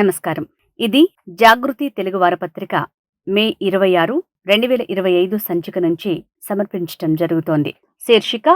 నమస్కారం. ఇది జాగృతి తెలుగు వారపత్రిక మే ఇరవై ఆరు రెండు వేల ఇరవై ఐదు సంచిక నుంచి సమర్పించటం జరుగుతోంది. శీర్షిక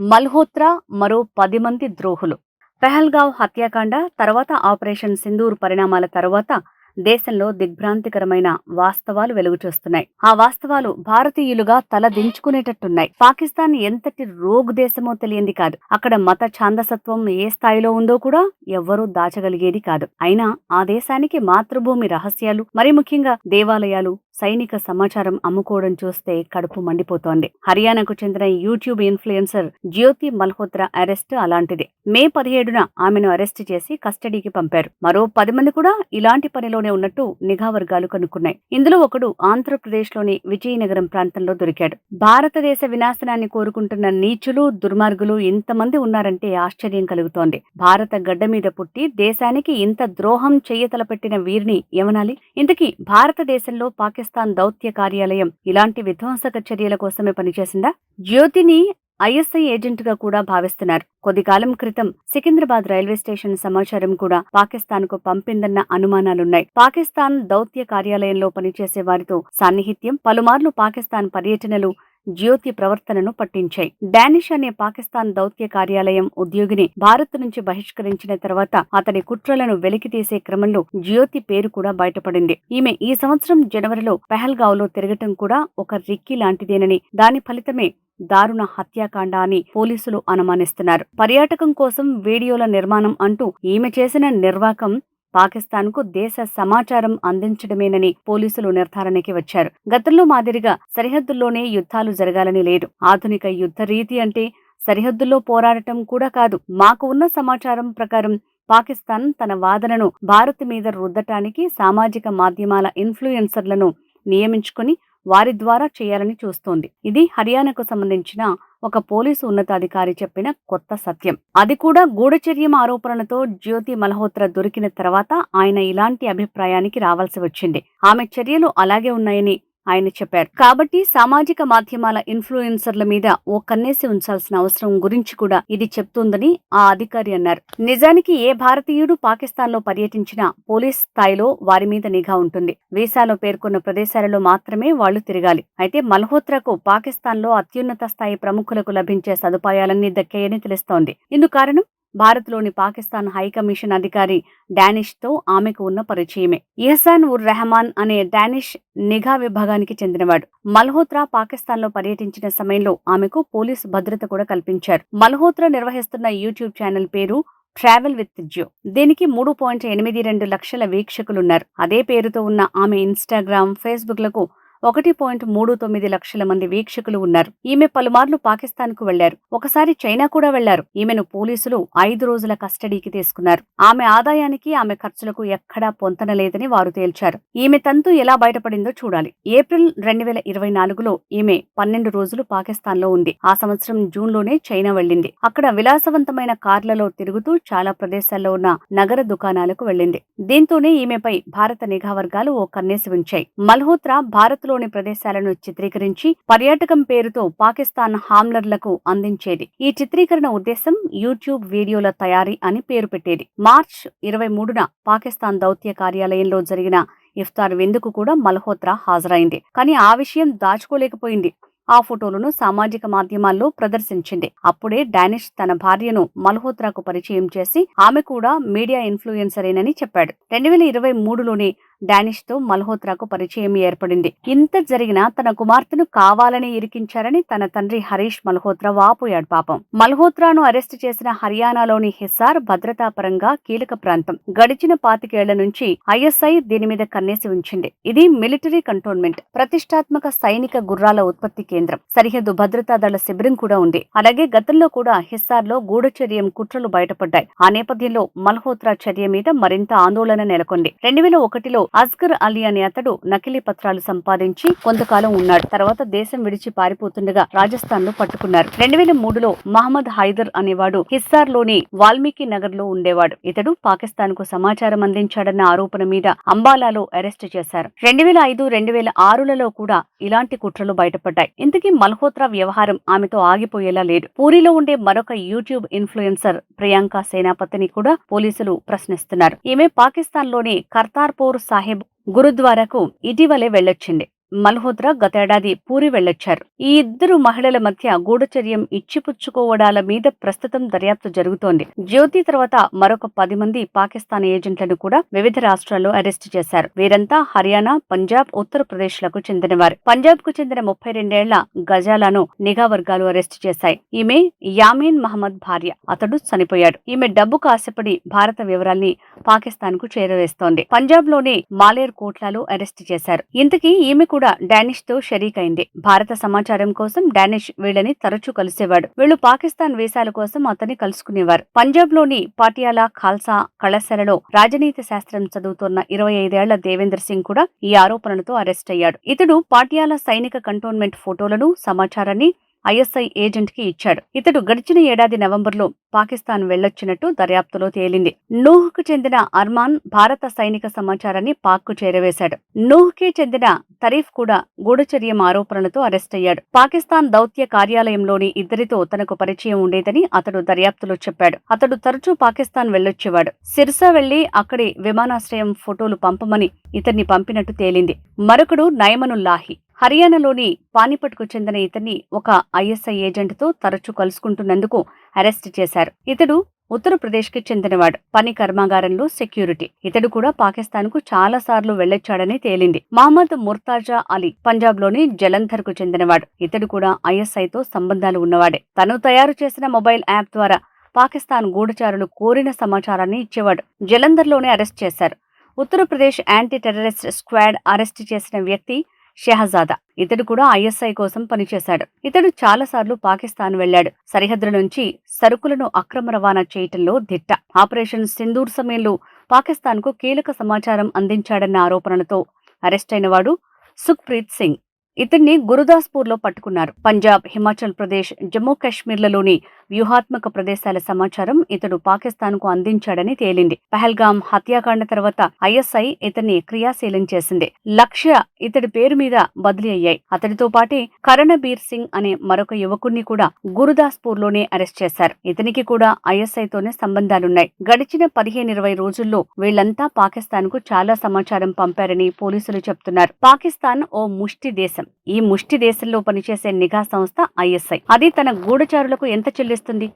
మల్హోత్రా మరో పది మంది ద్రోహులు. పెహల్గావ్ హత్యాకాండ తర్వాత ఆపరేషన్ సింధూర్ పరిణామాల తర్వాత దేశంలో దిగ్భ్రాంతికరమైన వాస్తవాలు వెలుగుచూస్తున్నాయి. ఆ వాస్తవాలు భారతీయులుగా తల దించుకునేటట్టున్నాయి. పాకిస్తాన్ ఎంతటి రోగు దేశమో తెలియంది కాదు. అక్కడ మత ఛాందసత్వం ఏ స్థాయిలో ఉందో కూడా ఎవ్వరూ దాచగలిగేది కాదు. అయినా ఆ దేశానికి మాతృభూమి రహస్యాలు మరి ముఖ్యంగా దేవాలయాలు సైనిక సమాచారం అమ్ముకోవడం చూస్తే కడుపు మండిపోతోంది. హర్యానాకు చెందిన YouTube influencer Jyoti Malhotra arrest అలాంటిదే. మే పదిహేడున ఆమెను అరెస్ట్ చేసి కస్టడీకి పంపారు. మరో పది మంది కూడా ఇలాంటి పనిలో పనిలోనే ఉన్నట్టు నిఘా వర్గాలు కనుక్కున్నాయి. ఇందులో ఒకడు ఆంధ్రప్రదేశ్లోని విజయనగరం ప్రాంతంలో దొరికాడు. భారతదేశ వినాశనాన్ని కోరుకుంటున్న నీచులు దుర్మార్గులు ఇంతమంది ఉన్నారంటే ఆశ్చర్యం కలుగుతోంది. భారత గడ్డ మీద పుట్టి దేశానికి ఇంత ద్రోహం చెయ్యతలపెట్టిన వీరిని ఏమనాలి? ఇంతకీ భారతదేశంలో పాకిస్తాన్ దౌత్య కార్యాలయం ఇలాంటి విధ్వంసక చర్యల కోసమే పనిచేసిందా? జ్యోతిని ఐఎస్ఐ ఏజెంట్గా కూడా భావిస్తున్నారు. కొద్ది కాలం క్రితం సికింద్రాబాద్ రైల్వే స్టేషన్ సమాచారం కూడా పాకిస్తాన్కు పంపిందన్న అనుమానాలున్నాయి. పాకిస్తాన్ దౌత్య కార్యాలయంలో పనిచేసే వారితో సాన్నిహిత్యం పలుమార్లు పాకిస్తాన్ పర్యటనలు జ్యోతి ప్రవర్తనను పట్టించాయి. డానిష్ అనే పాకిస్తాన్ దౌత్య కార్యాలయం ఉద్యోగిని భారత్ నుంచి బహిష్కరించిన తర్వాత అతని కుట్రలను వెలికితీసే క్రమంలో జ్యోతి పేరు కూడా బయటపడింది. ఈమె ఈ సంవత్సరం జనవరిలో పెహల్గావ్లో తిరగటం కూడా ఒక రిక్కి లాంటిదేనని దాని ఫలితమే దారుణ హత్యాకాండ అని పోలీసులు అనుమానిస్తున్నారు. పర్యాటకం కోసం వీడియోల నిర్మాణం అంటూ ఈమె చేసిన నిర్వాకం పాకిస్తాన్కు దేశ సమాచారం అందించడమేనని పోలీసులు నిర్ధారణకి వచ్చారు. గతంలో మాదిరిగా సరిహద్దుల్లోనే యుద్ధాలు జరగాలని లేదు. ఆధునిక యుద్ధ రీతి అంటే సరిహద్దుల్లో పోరాడటం కూడా కాదు. మాకు ఉన్న సమాచారం ప్రకారం పాకిస్తాన్ తన వాదనను భారత్ మీద రుద్దటానికి సామాజిక మాధ్యమాల ఇన్ఫ్లుయెన్సర్లను నియమించుకుని వారి ద్వారా చేయాలని చూస్తోంది. ఇది హర్యానాకు సంబంధించిన ఒక పోలీసు ఉన్నతాధికారి చెప్పిన కొత్త సత్యం. అది కూడా గూఢచర్యం ఆరోపణలతో జ్యోతి మల్హోత్రా దొరికిన తర్వాత ఆయన ఇలాంటి అభిప్రాయానికి రావాల్సి వచ్చింది. ఆమె చర్యలు అలాగే ఉన్నాయని ఆయన చెప్పారు. కాబట్టి సామాజిక మాధ్యమాల ఇన్ఫ్లుయెన్సర్ల మీద ఓ కన్నేసి ఉంచాల్సిన అవసరం గురించి కూడా ఇది చెప్తోందని ఆ అధికారి అన్నారు. నిజానికి ఏ భారతీయుడు పాకిస్తాన్లో పర్యటించినా పోలీస్ స్థాయిలో వారి మీద నిఘా ఉంటుంది. వీసాలో పేర్కొన్న ప్రదేశాలలో మాత్రమే వాళ్ళు తిరగాలి. అయితే మల్హోత్రాకు పాకిస్తాన్లో అత్యున్నత స్థాయి ప్రముఖులకు లభించే సదుపాయాలన్నీ దక్కాయని తెలుస్తోంది. ఇందు కారణం భారత్లోని పాకిస్తాన్ హైకమిషన్ అధికారి డానిష్తో ఆమెకు ఉన్న పరిచయమే. ఇహసాన్ ఉర్ రెహమాన్ అనే డానిష్ నిఘా విభాగానికి చెందినవాడు. మల్హోత్రా పాకిస్తాన్లో పర్యటించిన సమయంలో ఆమెకు పోలీసు భద్రత కూడా కల్పించారు. మల్హోత్రా నిర్వహిస్తున్న యూట్యూబ్ ఛానల్ పేరు ట్రావెల్ విత్ జ్యో. దీనికి మూడు పాయింట్ ఎనిమిది రెండు లక్షల వీక్షకులున్నారు. అదే పేరుతో ఉన్న ఆమె ఇన్స్టాగ్రామ్ ఫేస్బుక్లకు ఒకటి పాయింట్ మూడు తొమ్మిది లక్షల మంది వీక్షకులు ఉన్నారు. ఈమె పలుమార్లు పాకిస్తాన్కు వెళ్ళారు ఒకసారి చైనా కూడా వెళ్ళారు ఈమెను పోలీసులు ఐదు రోజుల కస్టడీకి తీసుకున్నారు. ఆమె ఆదాయానికి ఆమె ఖర్చులకు ఎక్కడా పొంతనలేదని వారు తేల్చారు. ఈమె తంతు ఎలా బయటపడిందో చూడాలి. ఏప్రిల్ రెండు వేల ఇరవై నాలుగులో ఈమె పన్నెండు రోజులు పాకిస్తాన్లో ఉంది. ఆ సంవత్సరం జూన్లోనే చైనా వెళ్ళింది అక్కడ విలాసవంతమైన కార్లలో తిరుగుతూ చాలా ప్రదేశాల్లో ఉన్న నగర దుకాణాలకు వెళ్ళింది దీంతోనే ఈమెపై భారత నిఘా వర్గాలు ఓ కన్నేసి ఉంచాయి. మల్హోత్రా భారత్ దేశంలోని ప్రదేశాలను చిత్రీకరించి పర్యాటకం పేరుతో పాకిస్తాన్ హామ్లర్లకు అందించేది. ఈ చిత్రీకరణ ఉద్దేశం యూట్యూబ్ వీడియోల తయారీ అని పేరు పెట్టేది. మార్చ్ ఇరవై మూడున పాకిస్తాన్ దౌత్య కార్యాలయంలో జరిగిన ఇఫ్తార్ విందుకు కూడా మల్హోత్రా హాజరైంది. కానీ ఆ విషయం దాచుకోలేకపోయింది. ఆ ఫోటోలను సామాజిక మాధ్యమాల్లో ప్రదర్శించింది. అప్పుడే డానిష్ తన భార్యను మల్హోత్రాకు పరిచయం చేసి ఆమె కూడా మీడియా ఇన్ఫ్లుయెన్సరేనని చెప్పాడు. రెండు వేల ఇరవై మూడులోనే డానిష్తో మల్హోత్రాకు పరిచయం ఏర్పడింది. ఇంత జరిగినా తన కుమార్తెను కావాలని ఇరికించారని తన తండ్రి హరీష్ మల్హోత్రా వాపోయాడు పాపం. మల్హోత్రాను అరెస్టు చేసిన హర్యానాలోని హిస్సార్ భద్రతా పరంగా కీలక ప్రాంతం. గడిచిన పాతికేళ్ళ నుంచి ఐఎస్ఐ దీని మీద కన్నేసి ఉంచింది. ఇది మిలిటరీ కంటోన్మెంట్ ప్రతిష్టాత్మక సైనిక గుర్రాల ఉత్పత్తి కేంద్రం. సరిహద్దు భద్రతా దళ శిబిరం కూడా ఉంది. అలాగే గతంలో కూడా హిస్సార్లో గూఢచర్యం కుట్రలు బయటపడ్డాయి. ఆ నేపథ్యంలో మల్హోత్రా చర్య మీద మరింత ఆందోళన నెలకొంది. రెండు వేల ఒకటిలో అస్గర్ అలీ అనే అతడు నకిలీ పత్రాలు సంపాదించి కొంతకాలం ఉన్నాడు. తర్వాత దేశం విడిచి పారిపోతుండగా రాజస్థాన్లో పట్టుకున్నారు. రెండు వేల మూడులో మహమ్మద్ హైదర్ అనేవాడు హిస్సార్లోని వాల్మీకి నగర్లో ఉండేవాడు. ఇతడు పాకిస్తాన్కు సమాచారం అందించాడన్న ఆరోపణ మీద అంబాలాలో అరెస్టు చేశారు. రెండు వేల ఐదు రెండు వేల ఆరులలో కూడా ఇలాంటి కుట్రలు బయటపడ్డాయి. ఇంతకీ మల్హోత్రా వ్యవహారం ఆమెతో ఆగిపోయేలా లేదు. పూరిలో ఉండే మరొక యూట్యూబ్ ఇన్ఫ్లుయెన్సర్ ప్రియాంక సేనాపతిని కూడా పోలీసులు ప్రశ్నిస్తున్నారు. ఈమె పాకిస్తాన్లోని కర్తార్పూర్ సాహెబ్ గురుద్వారాకు ఇటీవలే వెళ్ళొచ్చింది మల్హోత్రా గతేడాది పూరి వెళ్ళొచ్చారు ఈ ఇద్దరు మహిళల మధ్య గూఢచర్యం ఇచ్చిపుచ్చుకోవడాల మీద ప్రస్తుతం దర్యాప్తు జరుగుతోంది. జ్యోతి తర్వాత మరొక పది మంది పాకిస్తాన్ ఏజెంట్లను కూడా వివిధ రాష్ట్రాల్లో అరెస్టు చేశారు. వీరంతా హర్యానా పంజాబ్ ఉత్తరప్రదేశ్లకు చెందినవారు. పంజాబ్కు చెందిన ముప్పై రెండేళ్ళ గజాలను నిఘా వర్గాలు అరెస్టు చేశాయి. ఈమె యామీన్ మహమ్మద్ భార్య. అతడు చనిపోయాడు. ఈమె డబ్బుకు ఆశపడి భారత వివరాల్ని పాకిస్తాన్కు చేరవేస్తోంది. పంజాబ్లోని మాలేర్ కోట్లాలు అరెస్టు చేశారు. ఇంతకీ ఈమె కూడా డానిష్తో షరీక్ అయింది భారత సమాచారం కోసం డానిష్ వీళ్ళని తరచూ కలిసేవాడు. వీళ్ళు పాకిస్తాన్ వీసాల కోసం అతన్ని కలుసుకునేవారు. పంజాబ్లోని పాటియాలా ఖాల్సా కళాశాలలో రాజనీతి శాస్త్రం చదువుతున్న ఇరవై ఐదేళ్ళ దేవేంద్ర సింగ్ కూడా ఈ ఆరోపణలతో అరెస్ట్ అయ్యాడు. ఇతడు పాటియాలా సైనిక కంటోన్మెంట్ ఫోటోలను సమాచారాన్ని ఐఎస్ఐ ఏజెంట్కి ఇచ్చాడు. ఇతడు గడిచిన ఏడాది నవంబర్లో పాకిస్తాన్ వెళ్ళొచ్చినట్టు దర్యాప్తులో తేలింది. నూహ్కు చెందిన అర్మాన్ భారత సైనిక సమాచారాన్ని పాక్కు చేరవేశాడు. నూహ్కే చెందిన తరీఫ్ కూడా గూఢచర్యం ఆరోపణలతో అరెస్ట్ అయ్యాడు. పాకిస్తాన్ దౌత్య కార్యాలయంలోని ఇద్దరితో తనకు పరిచయం ఉండేదని అతడు దర్యాప్తులో చెప్పాడు. అతడు తరచూ పాకిస్తాన్ వెళ్ళొచ్చేవాడు సిర్సా వెళ్ళి అక్కడి విమానాశ్రయం ఫోటోలు పంపమని ఇతన్ని పంపినట్టు తేలింది. మరొకడు నయమనుల్లాహి హర్యానాలోని పానిపట్కు చెందిన ఇతన్ని ఒక ఐఎస్ఐ ఏజెంట్తో తరచూ కలుసుకుంటున్నందుకు అరెస్ట్ చేశారు. ఇతడు ఉత్తరప్రదేశ్కి చెందినవాడు. పని కర్మాగారంలో సెక్యూరిటీ. ఇతడు కూడా పాకిస్తాన్కు చాలా సార్లు వెళ్ళొచ్చాడని తేలింది. మహమ్మద్ ముర్తాజా అలీ పంజాబ్లోని జలంధర్కు చెందినవాడు. ఇతడు కూడా ఐఎస్ఐతో సంబంధాలు ఉన్నవాడే. తను తయారు చేసిన మొబైల్ యాప్ ద్వారా పాకిస్తాన్ గూఢచారులు కోరిన సమాచారాన్ని ఇచ్చేవాడు. జలంధర్లోనే అరెస్ట్ చేశారు. Uttar Pradesh anti terrorist squad arrest చేసిన వ్యక్తి షెహజాదా. ఇతడు కూడా ఐఎస్ఐ కోసం పనిచేశాడు. ఇతడు చాలాసార్లు పాకిస్తాన్ వెళ్ళాడు సరిహద్దుల నుంచి సరుకులను అక్రమ రవాణా చేయటంలో దిట్ట. ఆపరేషన్ సింధూర్ సమయంలో పాకిస్తాన్కు కీలక సమాచారం అందించాడన్న ఆరోపణలతో అరెస్టైనవాడు అయినవాడు సుఖ్ప్రీత్ సింగ్. ఇతన్ని గురుదాస్పూర్లో పట్టుకున్నారు. పంజాబ్ హిమాచల్ ప్రదేశ్ జమ్మూ కాశ్మీర్లలోని వ్యూహాత్మక ప్రదేశాల సమాచారం ఇతడు పాకిస్తాన్కు అందించాడని తేలింది. పహల్గాం హత్యాకాండ తర్వాత ఐఎస్ఐ ఇతన్ని క్రియాశీలం చేసింది. లక్ష్య ఇతడి పేరు మీద బదిలీ అయ్యాయి. అతడితో పాటే కరణబీర్ సింగ్ అనే మరొక యువకుణ్ణి కూడా గురుదాస్పూర్లోనే అరెస్ట్ చేశారు. ఇతనికి కూడా ఐఎస్ఐతోనే సంబంధాలున్నాయి. గడిచిన పదిహేను ఇరవై రోజుల్లో వీళ్ళంతా పాకిస్తాన్కు చాలా సమాచారం పంపారని పోలీసులు చెప్తున్నారు. పాకిస్తాన్ ఓ ముష్టి దేశం. ఈ ముష్టి దేశంలో పనిచేసే నిఘా సంస్థ ఐఎస్ఐ. అది తన గూఢచారులకు ఎంత చెల్లిస్తుంది వస్తుంది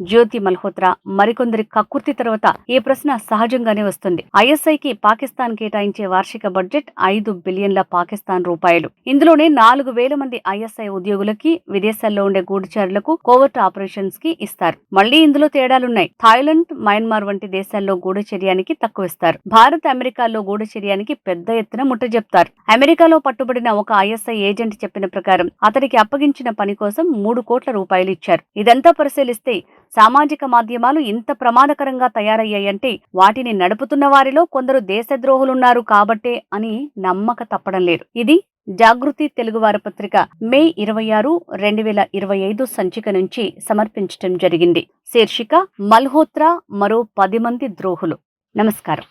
జ్యోతి మల్హోత్రా మరికొందరి కక్కుర్తి తర్వాత ఈ ప్రశ్న సహజంగానే వస్తుంది. ఐఎస్ఐకి పాకిస్తాన్ కేటాయించే వార్షిక బడ్జెట్ ఐదు బిలియన్ల పాకిస్తాన్ రూపాయలు. ఇందులోనే నాలుగు వేల మంది ఐఎస్ఐ ఉద్యోగులకి విదేశాల్లో ఉండే గూఢచారులకు కోవర్ట్ ఆపరేషన్స్కి ఇస్తారు. మళ్ళీ ఇందులో తేడాలున్నాయి. థాయిలాండ్ మయన్మార్ వంటి దేశాల్లో గూఢచర్యానికి తక్కువ ఇస్తారు. భారత్ అమెరికాలో గూఢచర్యానికి పెద్ద ఎత్తున ముట్ట చెప్తారు అమెరికాలో పట్టుబడిన ఒక ఐఎస్ఐ ఏజెంట్ చెప్పిన ప్రకారం అతనికి అప్పగించిన పని కోసం మూడు కోట్ల రూపాయలు ఇచ్చారు. ఇదంతా పరిశీలిస్తే సామాజిక మాధ్యమాలు ఇంత ప్రమాదకరంగా తయారయ్యాయంటే వాటిని నడుపుతున్న వారిలో కొందరు దేశద్రోహులున్నారు కాబట్టే అని నమ్మక తప్పడం లేదు. ఇది జాగృతి తెలుగువారి పత్రిక మే ఇరవై ఆరు రెండు వేల ఇరవై ఐదు సంచిక నుంచి సమర్పించటం జరిగింది. శీర్షిక మల్హోత్రా మరో పది మంది ద్రోహులు. నమస్కారం.